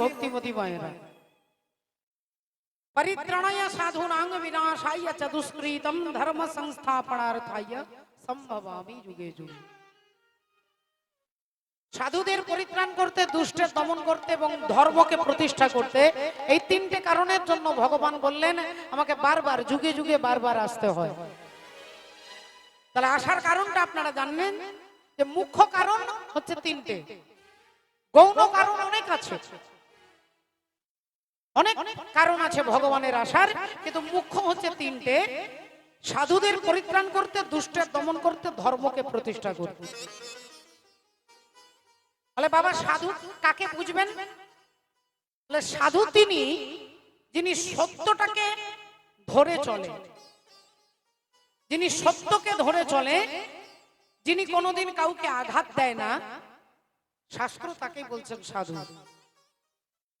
ভক্তিমতী মায়েরা পরিত্রাণায় সাধুনাং বিনাশায় চ দুষ্কৃতম ধর্ম সংস্থাপনার্থায় সম্ভবামি যুগে যুগে সাধুদের পরিত্রাণ করতে দুষ্টের দমন করতে এবং ধর্মকে প্রতিষ্ঠা করতে এই তিনটে কারণের জন্য ভগবান বললেন, আমাকে বারবার, যুগে যুগে বারবার আসতে হয়। তাহলে আসার কারণটা আপনারা জানলেন যে মুখ্য কারণ হচ্ছে তিনটে। গৌণ কারণ অনেক আছে। অনেক কারণ আছে ভগবানের আসার কিন্তু মুখ্য হচ্ছে তিনটে। সাধুদের পরিত্রাণ করতে, দুষ্টের দমন করতে, ধর্মকে প্রতিষ্ঠা করতে। বলে বাবা, সাধু কাকে বুঝবেন? সাধু তিনি, যিনি সত্যটাকে ধরে চলে। যিনি সত্যকে ধরে চলে, যিনি কোনোদিন কাউকে আঘাত দেয় না, শাস্ত্র তাকেই বলছেন সাধু।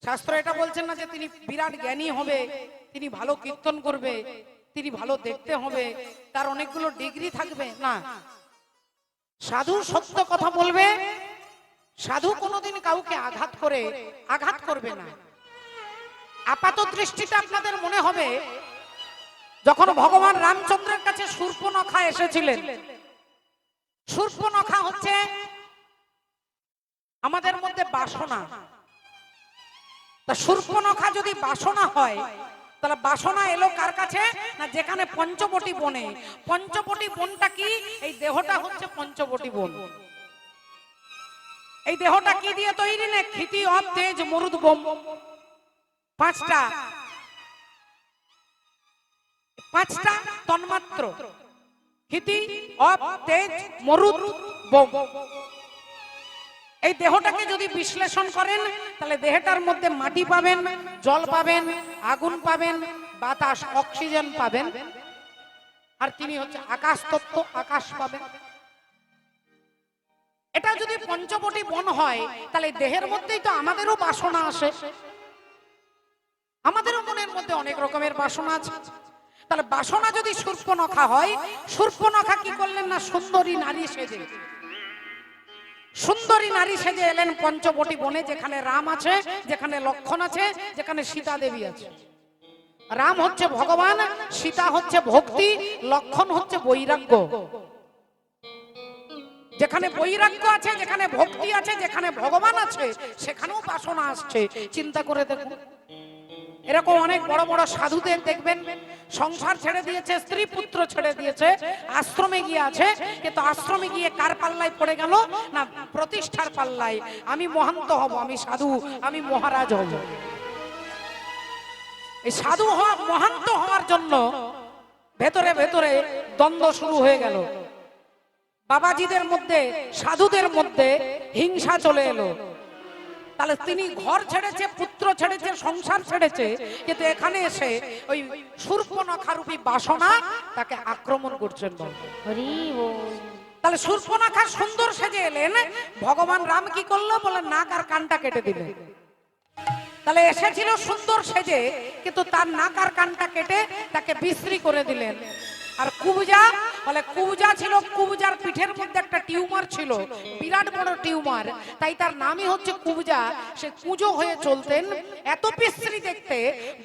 শাস্ত্র এটা বলছেন না যে তিনি বিরাট জ্ঞানী হবে, তিনি ভালো কীর্তন করবে, তিনি ভালো দেখতে হবে, তার অনেকগুলো ডিগ্রি থাকবে? না। সাধু সত্য কথা বলবে, সাধু কোনোদিন কাউকে আঘাত করে, আঘাত করবে না। আপাত দৃষ্টিতে আপনাদের মনে হবে, যখন ভগবান রামচন্দ্রের কাছে সূর্পনখা এসেছিলেন, সূর্পনখা হচ্ছে আমাদের মধ্যে বাসনা। তা সূর্পনখা যদি বাসনা হয়, তাহলে বাসনা এলো কার কাছে? না যেখানে পঞ্চবটি বনে। পঞ্চবটি বনটা কি? এই দেহটা হচ্ছে পঞ্চবটি বন। এই দেহটা কি দিয়ে তৈরি না? ক্ষিতি, অব, তেজ, মরুদ, বোম। পাঁচটা। পাঁচটা তন্মাত্র। ক্ষিতি, অব, তেজ, মরুদ, বোম। এই দেহটাকে যদি বিশ্লেষণ করেন, তাহলে দেহটার মধ্যে মাটি পাবেন, জল পাবেন, আগুন পাবেন, বাতাস, অক্সিজেন পাবেন। আর তিনি হচ্ছে আকাশ তত্ত্ব, আকাশ পাবেন। এটা যদি পঞ্চবটি বন হয়, তাহলে দেহের মধ্যেই তো আমাদেরও বাসনা আসে। আমাদেরও মনের মধ্যে অনেক রকমের বাসনা আছে। তাহলে বাসনা যদি সূর্পনখা হয় সূর্পনখা কি করলেন না? সুন্দরী নারী সেজে। সুন্দরী নারী সেজে এলেন পঞ্চবটি বনে, যেখানে রাম আছে, যেখানে লক্ষণ আছে, যেখানে সীতা দেবী আছে। রাম হচ্ছে ভগবান, সীতা হচ্ছে ভক্তি, লক্ষণ হচ্ছে বৈরাগ্য। যেখানে বৈরাগ্য আছে, যেখানে ভক্তি আছে, যেখানে ভগবান আছে, সেখানেও বাসনা আসছে। চিন্তা করে দেখুন। এরকম অনেক বড় বড় সাধুদের দেখবেন, সংসার ছেড়ে দিয়েছে, স্ত্রী পুত্র ছেড়ে দিয়েছে, আশ্রমে গিয়ে আছে, কিন্তু আশ্রমে গিয়ে কার পাল্লায় পড়ে গেল? না, প্রতিষ্ঠার পাল্লায়। আমি মহান্ত হব, আমি সাধু, আমি মহারাজ হব। এই সাধু হওয়া, মহান্ত হওয়ার জন্য ভেতরে ভেতরে দ্বন্দ্ব শুরু হয়ে গেল। বাবাজিদের মধ্যে, সাধুদের মধ্যে হিংসা চলে এলো। তাহলে তিনি ঘর ছেড়েছে পুত্র ছেড়েছে সংসার ছেড়েছে কিন্তু এখানে এসে ওই সূর্পনখারূপী বাসনা তাকে আক্রমণ করছেন বল। তাহলে সূর্পনখা সুন্দর সেজে এলেন ভগবান রাম কি করল? বলে নাক আর কানটা কেটে দিলেন তাহলে এসেছিল সুন্দর সেজে কিন্তু তার নাক আর কানটা কেটে তাকে বিশ্রী করে দিলেন। আর কুবজা বলে কুবজা ছিল, কুবজার পিঠের মধ্যে একটা টিউমার ছিল, বিরাট বড় টিউমার। তাই তার নামই হচ্ছে কুবজা। সে কুজো হয়ে চলতেন, এত বিশ্রী দেখতে,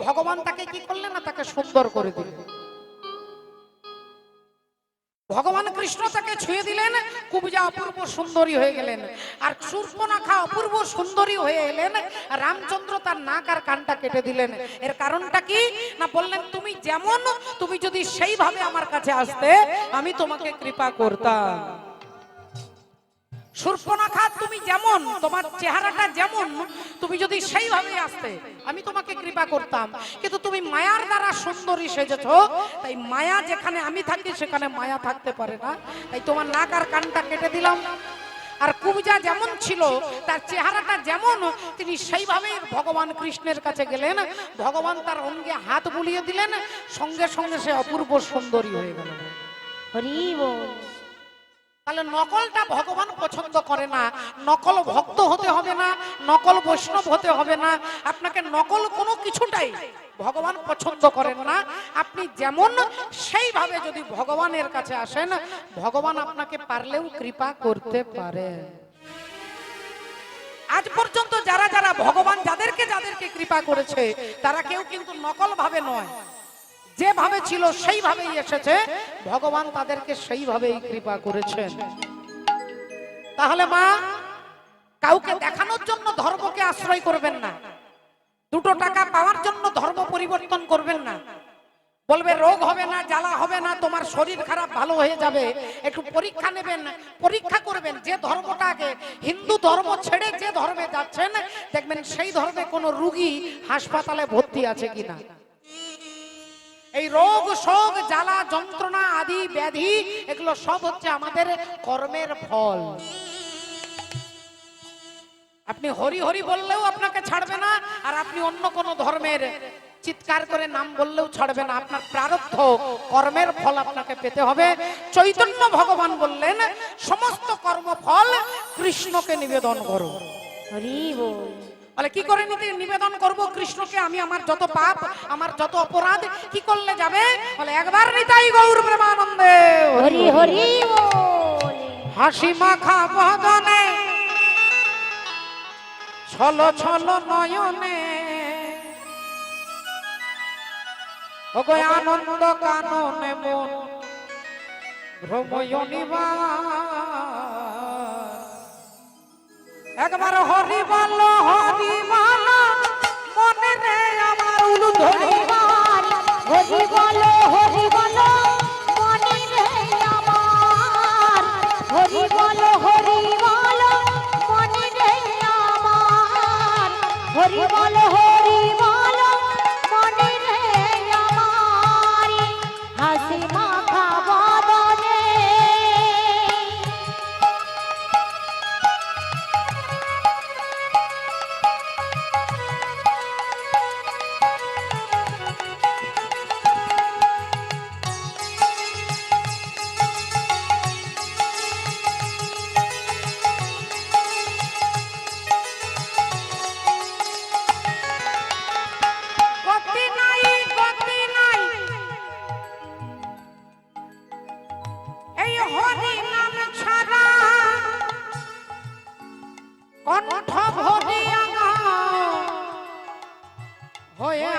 ভগবান তাকে কি করলেন না, তাকে সুন্দর করে দিলেন। ভগবান কৃষ্ণ তাকে ছুঁয়ে দিলেন, কুবজা অপূর্ব সুন্দরী হয়ে গেলেন। আর সূর্পনাখা অপূর্ব সুন্দরী হয়ে এলেন, রামচন্দ্র তার নাক আর কানটা কেটে দিলেন। এর কারণটা কি? না বললেন, তুমি যেমন, তুমি যদি সেইভাবে আমার কাছে আসতে, আমি তোমাকে কৃপা করতাম। সূর্পনাখা, তুমি যেমন, তোমার চেহারাটা যেমন তুমি যদি সেইভাবে আসতে, আমি তোমাকে কৃপা করতাম। কিন্তু তুমি মায়ার দ্বারা সুন্দরী সেজেছ, তাই মায়া যেখানে আমি থাকি, সেখানে মায়া থাকতে পারে না। তাই তোমার নাক আর কানটা কেটে দিলাম। আর কুবজা যেমন ছিল, তার চেহারাটা যেমন, তিনি সেইভাবেই ভগবান কৃষ্ণের কাছে গেলেন। ভগবান তার অঙ্গে হাত বুলিয়ে দিলেন। সঙ্গে সঙ্গে সে অপূর্ব সুন্দরী হয়ে গেল। হরি বল তাহলে নকলটা ভগবান পছন্দ করে না। নকল ভক্ত হতে হবে না, নকল বৈষ্ণব হতে হবে না। আপনাকে নকল কোনো কিছুটাই ভগবান পছন্দ করেন না। আপনি যেমন সেইভাবে যদি ভগবানের কাছে আসেন, ভগবান আপনাকে পারলেও কৃপা করতে পারে। আজ পর্যন্ত যারা যারা ভগবান যাদেরকে যাদেরকে কৃপা করেছে, তারা কেউ কিন্তু নকল ভাবে নয়। যেভাবে ছিল, সেইভাবেই এসেছে। ভগবান তাদেরকে সেইভাবেই কৃপা করেছেন। তাহলে মা, কাউকে দেখানোর জন্য ধর্মকে আশ্রয় করবেন না। দুটো টাকা পাওয়ার জন্য ধর্ম পরিবর্তন করবেন না। বলবে, রোগ হবে না, জ্বালা হবে না, তোমার শরীর খারাপ, ভালো হয়ে যাবে। একটু পরীক্ষা নেবেন, পরীক্ষা করবেন যে ধর্মটাকে হিন্দু ধর্ম ছেড়ে যে ধর্মে যাচ্ছেন, দেখবেন সেই ধর্মে কোনো রুগী হাসপাতালে ভর্তি আছে কিনা। এই রোগ, শোক, জ্বালা, যন্ত্রণা আদি ব্যাধি, এগুলো সব হচ্ছে আমাদের কর্মের ফল। আপনি হরি হরি বললেও আপনাকে ছাড়বে না, আর আপনি অন্য কোন ধর্মের চিৎকার করে নাম বললেও ছাড়বে না। আপনার প্রারব্ধ কর্মের ফল আপনাকে পেতে হবে। চৈতন্য ভগবান বললেন, সমস্ত কর্মফল কৃষ্ণকে নিবেদন করো। হরি বল। বলে কি করে নিতে নিবেদন করব কৃষ্ণকে? আমি আমার যত পাপ আমার যত অপরাধ কি করলে যাবে? বলে একবার নিতাই গৌর প্রেমানন্দে। হরি হরি হাসি মাখা বদনে ছল ছল নয়নে। ওগো আনন্দ কাননে মন ভ্রময়নিবা একবার হরি বল হরি বল মনে রে আমার উলু ধরি বল। হরি হরি নাম ছাড়া কণ্ঠ ভরিয়া হয়ে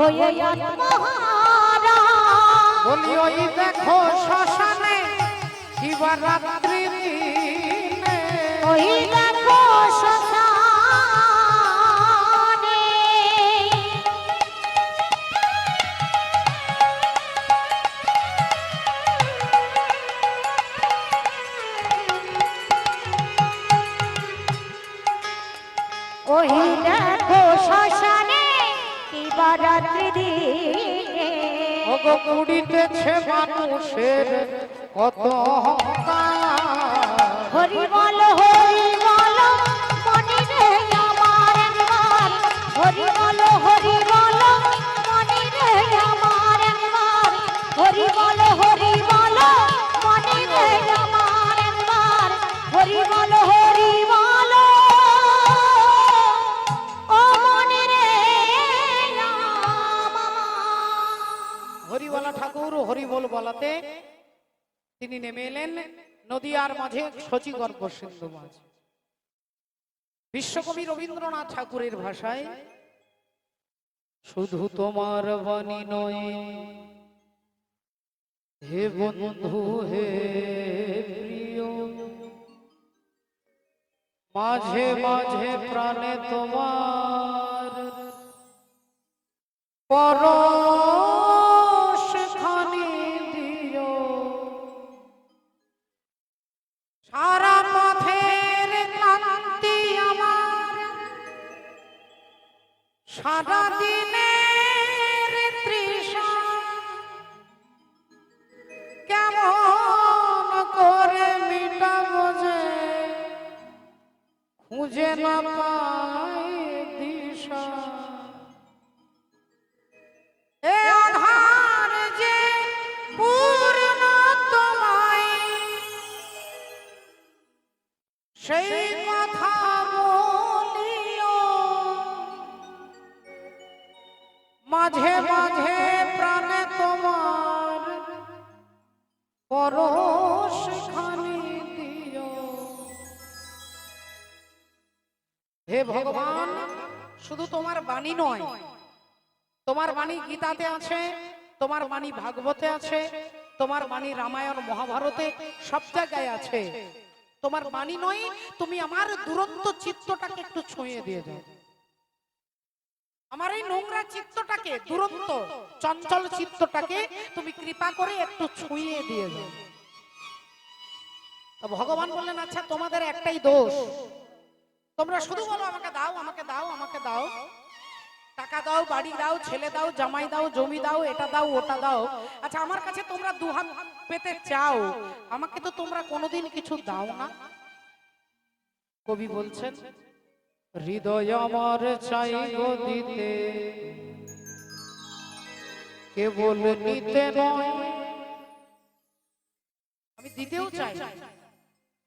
হয়ে বলি ওই দেখো শ্মশানে শিবরাত্রি ওই দেখো শ্মশানে ওগো কুড়িতেছে মানুষের কত হরি বল হরি বল মনে রে আমার হরি বলাতে তিনি নেমে এলেন নদিয়ার মাঝে শচীগর্ভ সিন্ধু মাঝ। বিশ্বকবি রবীন্দ্রনাথ ঠাকুরের ভাষায়, শুধু তোমার বাণী নয়, হে বন্ধু, হে প্রিয়, মাঝে মাঝে প্রাণে তোমার পরশ হে ভগবান, শুধু তোমার বাণী নয়, তোমার বাণী গীতাতে আছে, তোমার বাণী ভাগবতে আছে, তোমার বাণী রামায়ণ মহাভারতে সব জায়গায় আছে। তোমার বাণী নয়, তুমি আমার দুরন্ত চিত্তটাকে একটু ছুঁয়ে দিয়ে যাও আমার এই নোংরা চিত্তটাকে, দুরন্ত, চঞ্চল চিত্তটাকে তুমি কৃপা করে একটু ছুঁয়ে দিয়ে তো ভগবান বললেন আচ্ছা তোমাদের একটাই দোষ তোমরা শুধু বলো আমাকে দাও আমাকে দাও আমাকে দাও। টাকা দাও, বাড়ি দাও, ছেলে দাও, জামাই দাও, জমি দাও, এটা দাও, ওটা দাও। আচ্ছা আমার কাছে তোমরা দুহাত পেতে চাও। আমাকে তো তোমরা কোনোদিন কিছু দাও না। কবি বলছেন, হৃদয় আমার চাই গো দিতে। কেবল নিতে নয়। আমি দিতেও চাই।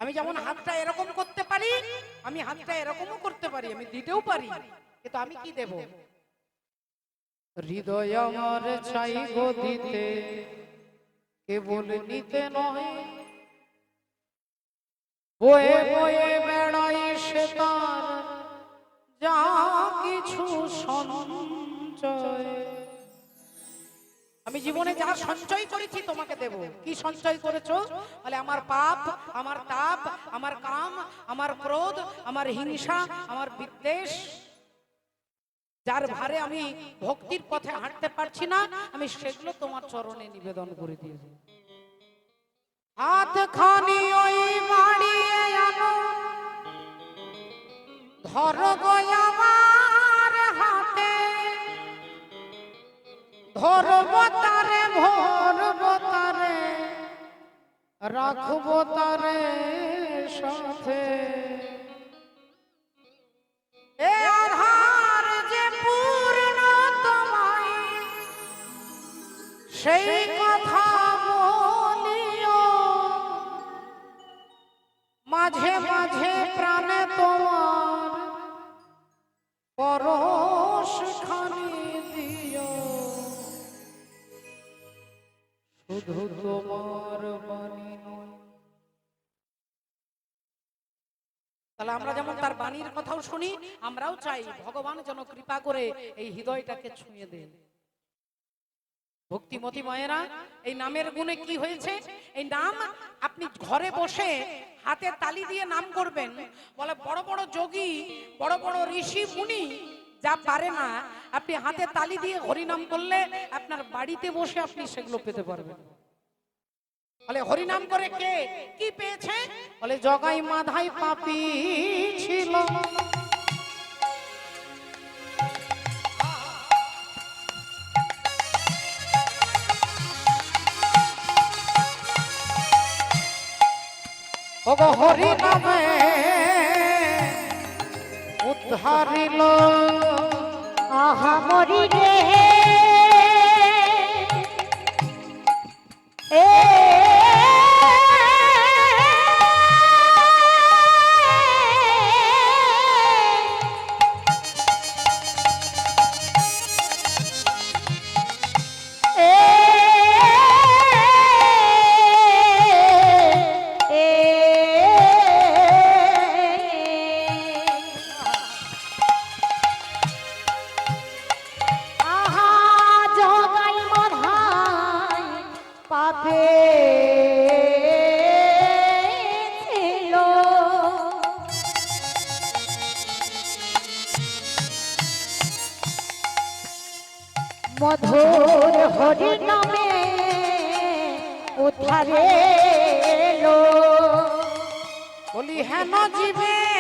আমি যেমন হাতটা এরকম করতে পারি, আমি হাতটা এরকমও করতে পারি, আমি দিতেও পারি। কিন্তু আমি কি দেব? হৃদয় আমার চাই গো দিতে, কেবল নিতে নয় বয়ে বয়ে বেড়াই সে তার, যা কিছু সঞ্চয়। আমি জীবনে যা সঞ্চয় করেছি তোমাকে দেব। কি সঞ্চয় করেছ? বলে, আমার পাপ, আমার তাপ, আমার কাম, আমার ক্রোধ, আমার হিংসা, আমার বিদ্বেষ। যার ভারে আমি ভক্তির পথে হাঁটতে পারছি না, আমি সেগুলো তোমার চরণে নিবেদন করে দিয়েছি হাত খানি ওই বাড়িয়ে আনো। ধর গো আমার ধরব তারে ভরব তারে রাখব তারে সাথে যে পূর্ণ তোমায়, সেই কথা বলিও। মাঝে মাঝে প্রাণে তোমার পরশ খানি দিও। শুধু তোমার বাণী তাহলে আমরা যেমন তার বাণীর কথাও শুনি, আমরাও চাই ভগবান যেন কৃপা করে এই হৃদয়টাকে ছুঁয়ে দেন। ভক্তিমতি মায়েরা, এই নামের গুণে কি হয়েছে? এই নাম আপনি ঘরে বসে হাতে তালি দিয়ে নাম করবেন। বলে বড় বড় যোগী, বড় বড় ঋষি মুনি যা পারে না আপনি হাতে তালি দিয়ে হরিনাম করলে আপনার বাড়িতে বসে আপনি সেগুলো পেতে পারবেন। বলে হরিনাম করে কে? কি পেয়েছে? বলে জগাই মাধাই পাপি ছিল। হরি নামে উদ্ধারিল আহা মরি রে। মধুর হরি নামে উদ্ধারে লো বলি হেন জীবে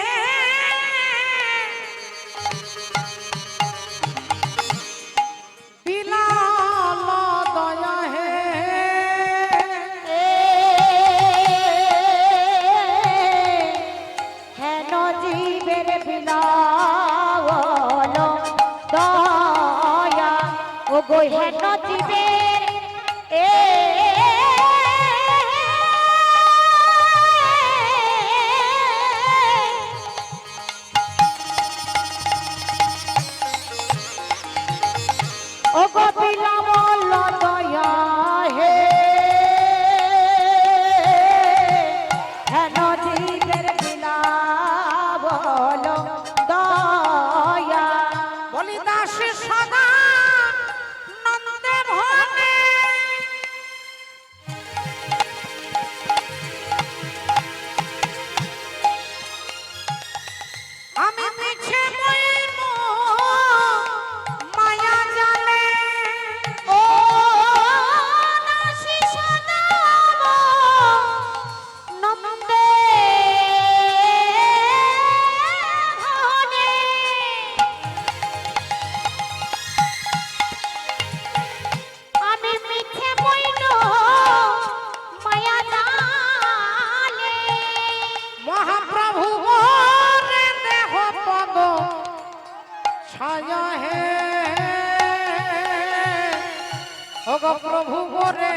মহাপ্রভু করে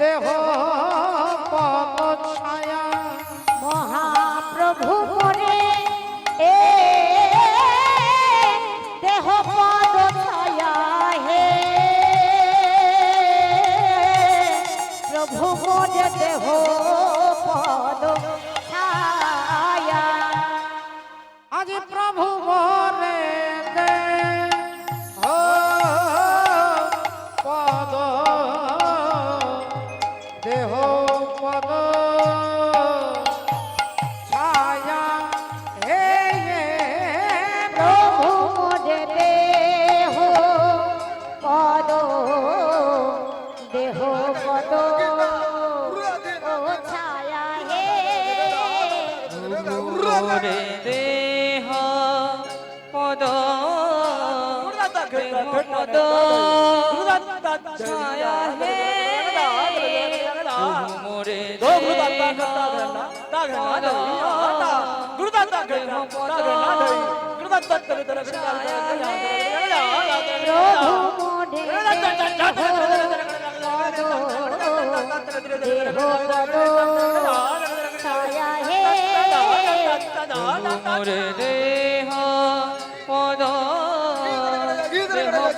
দেহ পদ ছায়া মহাপ্রভু করে এ দেহ পদ ছায়া হে মোরে প্রভু মোরে দেহ দেহ পদ ছায়া হে মোরে দেহ পদ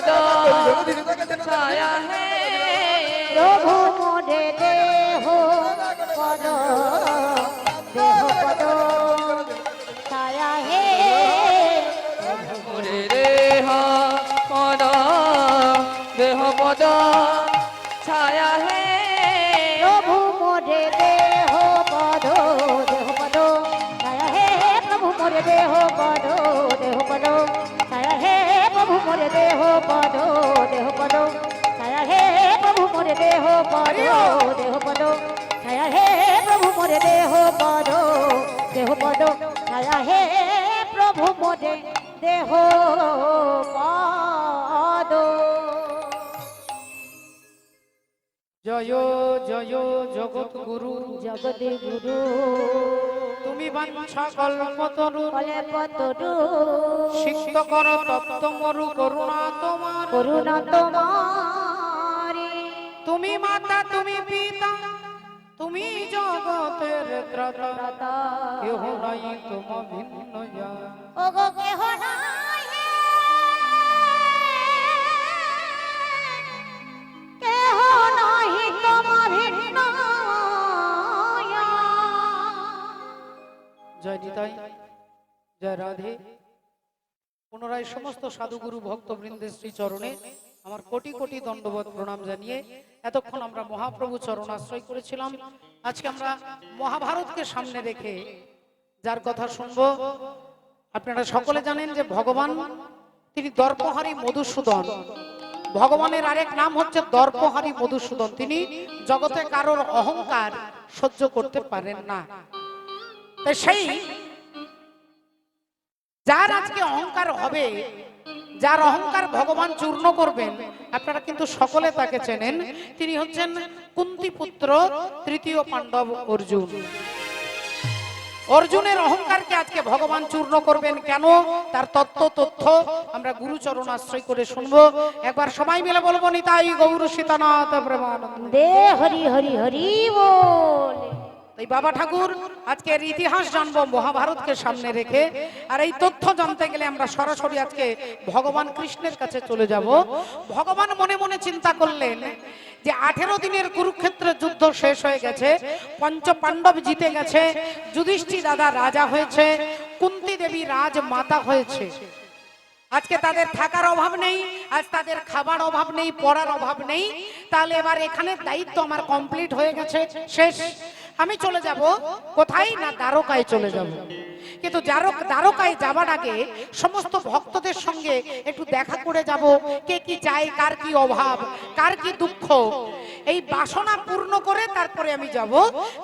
দেহ পদ ছায়া মোরে দেহ পদ ছায়া হে প্রভু মোরে দেহ পদ দেহ পদ ছায়া হে প্রভু মোরে দেহ পদ জয় জয় জগৎ গুরু। জগদে গুরু। তুমি বাঞ্ছা কল্পতরু কলে পতরু সিক্ত কর তত্ত্ব মরু। করুণা তোমার। করুণা তোমারি। তুমি মাতা তুমি পিতা তুমি জগতের ত্রাতা। কেহ নাই তুম ভিন্ন ওগো কেহ নাই কেহ নাহি তম ভিন্ন জয় নিতাই জয় রাধে। পুনরায় সমস্ত সাধুগুরু ভক্তবৃন্দের শ্রী চরণে আমার কোটি কোটি দণ্ডবোধ প্রণাম জানিয়ে এতক্ষণ আমরা মহাপ্রভু চরণ আশ্রয় করেছিলাম। আজকে আমরা মহাভারতকে সামনে রেখে যার কথা শুনব, আপনারা সকলে জানেন যে ভগবান, তিনি দর্পহারী মধুসূদন। ভগবানের আরেক নাম হচ্ছে দর্পহারী মধুসূদন। তিনি জগতে কারোর অহংকার সহ্য করতে পারেন না। তাই সেই, যার আজকে অহংকার হবে যার অহংকার ভগবান চূর্ণ করবেন, আপনারা কিন্তু সকলে তাকে চেনেন। তিনি হচ্ছেন কুন্তি পুত্র তৃতীয় পাণ্ডব অর্জুন। অর্জুনের অহংকারকে আজকে ভগবান চূর্ণ করবেন কেন? তার তত্ত্ব তথ্য আমরা গুরুচরণ আশ্রয় করে শুনব। একবার সবাই মিলে বলব, নিতাই গৌর সীতানাথ প্রেমানন্দ। হরি হরি হরি বল। তাই বাবা ঠাকুর, আজকের ইতিহাস জানব, মহাভারতকে সামনে রেখে। আর এই তথ্য জানতে গেলে আমরা সরাসরি আজকে ভগবান কৃষ্ণের কাছে চলে যাব। ভগবান মনে মনে চিন্তা করলেন যে আঠেরো দিনের কুরুক্ষেত্রের যুদ্ধ শেষ হয়ে গেছে পঞ্চ পাণ্ডব জিতে গেছে, যুধিষ্ঠির দাদা রাজা হয়েছে, কুন্তি দেবী রাজ মাতা হয়েছে। আজকে তাদের থাকার অভাব নেই, আজ তাদের খাবার অভাব নেই, পড়ার অভাব নেই। তাহলে এবার এখানে দায়িত্ব আমার কমপ্লিট হয়ে গেছে, শেষ। আমি চলে যাব। কোথায় না দ্বারকায় চলে যাব? কিন্তু দ্বারক দ্বারকায় যাবার আগে সমস্ত ভক্তদের সঙ্গে একটু দেখা করে যাব। কে কি চাই কার কি অভাব, কার কি দুঃখ। এই বাসনা পূর্ণ করে তারপরে আমি যাব।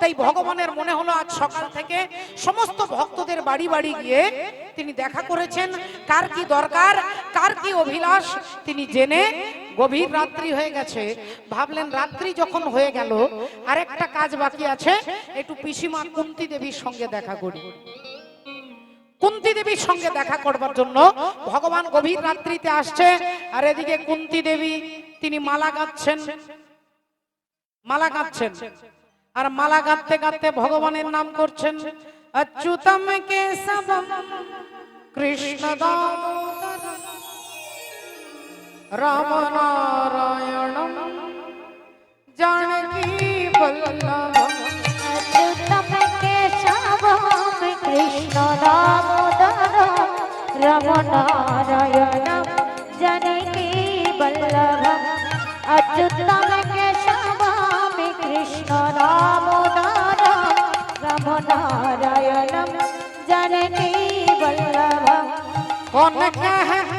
তাই ভগবানের মনে হলো আজ সকাল থেকে সমস্ত ভক্তদের বাড়ি বাড়ি গিয়ে তিনি দেখা করেছেন। কার কি দরকার, কার কি অভিলাষ, তিনি জেনে গভীর রাত্রি হয়ে গেছে। ভাবলেন রাত্রি যখন হয়ে গেল, আরেকটা কাজ বাকি আছে, একটু পিসিমা কুন্তি দেবীর সঙ্গে দেখা করি। কুন্তি দেবীর সঙ্গে দেখা করবার জন্য ভগবান গভীর রাত্রিতে আসছে, আর এদিকে কুন্তি দেবী, তিনি মালা গাচ্ছেন মালা গাচ্ছেন আর মালা গাঁথতে গাঁথতে ভগবানের নাম করছেন, অচ্যুতম কৃষ্ণ राम नारायणम। जानकी बल्लभम। अच्युतम केशवम कृष्ण दामोदरम। राम नारायणम। जानकी बल्लभम। अच्युतम केशवम कृष्ण दामोदरम। राम नारायण जानकी बल्लभम। कौन कहे?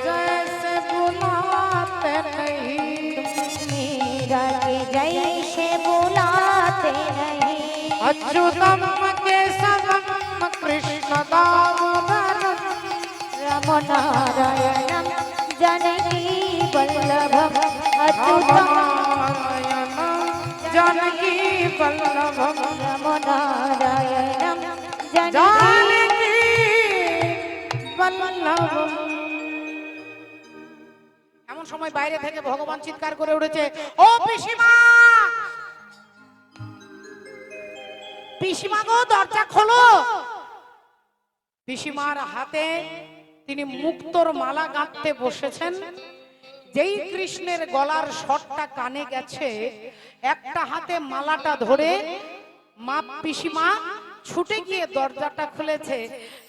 निगाह के जैसे बुलाते रहे। अच्युतम के सदम कृष्ण दामोदरम रम नारायण जनकी बल्लभम अच्युतम। जनकी बल्लभम रम नारायण जनकी बल्लभम সময় বাইরে থেকে ভগবান চিৎকার করে উঠেছে, ও পিসিমা! পিসিমা গো, দরজা খোলো। পিসিমার হাতে তিনি মুক্তোর মালা গাঁথতে বসেছেন। যেই কৃষ্ণের গলার শটটা কানে গেছে, একটা হাতে মালাটা ধরে মা পিসিমা ছুটে গিয়ে দরজাটা খুলেছে।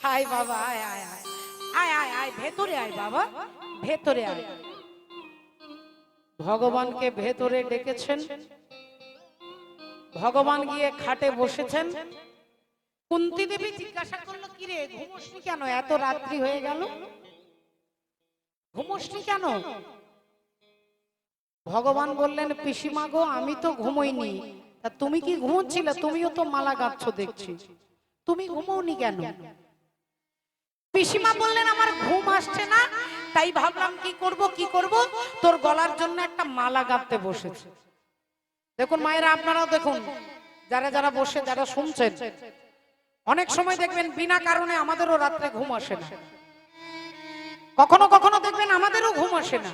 হাই বাবা আয় আয় আয় আয় আয় আয়, ভেতরে আয় বাবা, ভেতরে আয়। ভগবানকে ভেতরে ডেকেছেন। ভগবান গিয়ে খাটে বসেছেন। কুন্তি দেবী জিজ্ঞাসা করল কি রে ঘুমোসনি কেন? এত রাত্রি হয়ে গেল। ঘুমোসনি কেন? ভগবান বললেন, পিসিমা গো, আমি তো ঘুমোইনি। তা তুমি কি ঘুমোচ্ছিলে? তুমিও তো মালা গাচ্ছ দেখছি। তুমি ঘুমোনি কেন? পিসিমা বললেন, আমার ঘুম আসছে না। তাই ভাবলাম, কি করব কি করব? তোর গলার জন্য একটা মালা গাঁথতে বসেছে। দেখুন মায়েরা, আপনারাও দেখুন, যারা যারা বসে, যারা শুনছেন, অনেক সময় দেখবেন বিনা কারণে আমাদেরও রাত্রে ঘুম আসে না। কখনো কখনো দেখবেন আমাদেরও ঘুম আসে না।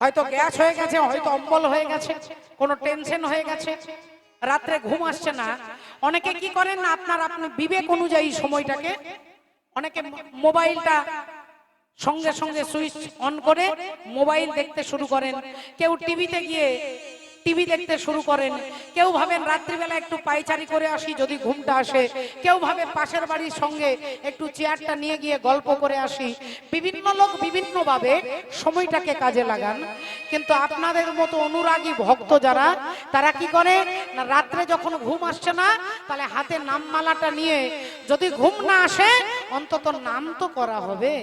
হয়তো গ্যাস হয়ে গেছে, হয়তো অম্বল হয়ে গেছে, কোনো টেনশন হয়ে গেছে, রাত্রে ঘুম আসছে না। অনেকে কি করেন না, আপনার আপনি বিবেক অনুযায়ী সময়টাকে অনেকে মোবাইলটা সঙ্গে সঙ্গে সুইচ অন করে মোবাইল দেখতে শুরু করেন। কেউ টিভিতে গিয়ে টিভি দেখতে শুরু করেন। কেউ ভাবেন রাত্রিবেলা একটু পাইচারি করে আসি যদি ঘুমটা আসে। কেউ ভাবে পাশের বাড়ির সঙ্গে একটু চেয়ারটা নিয়ে গিয়ে গল্প করে আসি। বিভিন্ন লোক বিভিন্ন ভাবে সময়টাকে কাজে লাগান। কিন্তু আপনাদের মতো অনুরাগী ভক্ত যারা, তারা কি করে? না, রাত্রে যখন ঘুম আসছে না, তাহলে হাতে নামমালাটা নিয়ে যদি ঘুম না আসে, অন্তত নাম তো করা হবে।